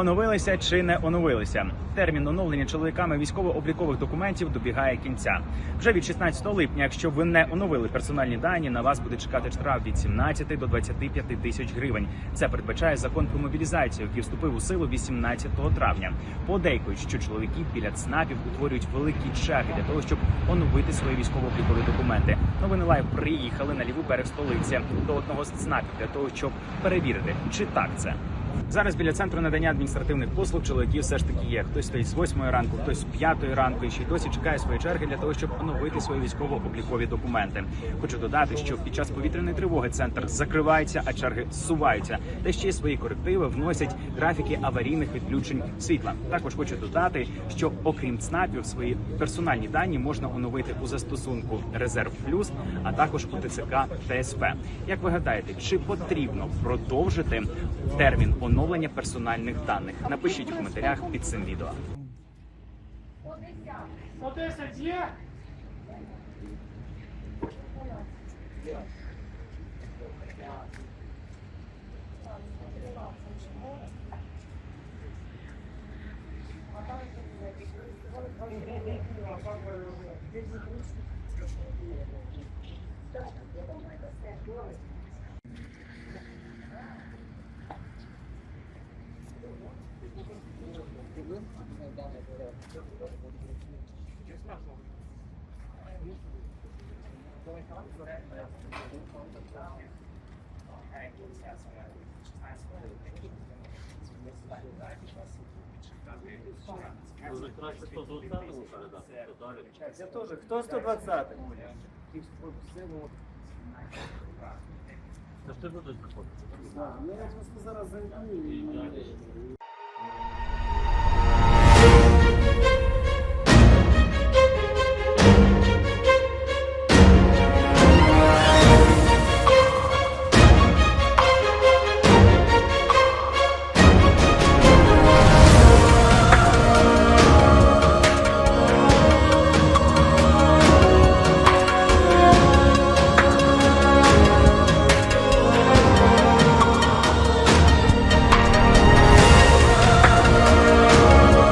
Оновилися чи не оновилися? Термін оновлення чоловіками військово-облікових документів добігає кінця. Вже від 16 липня, якщо ви не оновили персональні дані, на вас буде чекати штраф від 17 до 25 тисяч гривень. Це передбачає закон про мобілізацію, який вступив у силу 18 травня. Подейкують, що чоловіки біля ЦНАПів утворюють великі черги для того, щоб оновити свої військово-облікові документи. Новини лайв приїхали на лівий берег столиці до одного з ЦНАПів для того, щоб перевірити, чи так це. Зараз біля центру надання адміністративних послуг чоловіків все ж таки є. Хтось стоїть з 8 ранку, хтось з 5 ранку і ще й досі чекає своєї черги для того, щоб оновити свої військово-облікові документи. Хочу додати, що під час повітряної тривоги центр закривається, а черги зсуваються. Та ще й свої корективи вносять графіки аварійних відключень світла. Також хочу додати, що окрім ЦНАПів, свої персональні дані можна оновити у застосунку Резерв Плюс, а також у ТЦК ТСП. Як ви гадаєте, чи потрібно продовжити термін оновлення персональних даних? Напишіть у коментарях під цим відео. Є? Може краще Я теж. Хто 120? Це ж ти заходити. Ну, я просто зараз зайду і...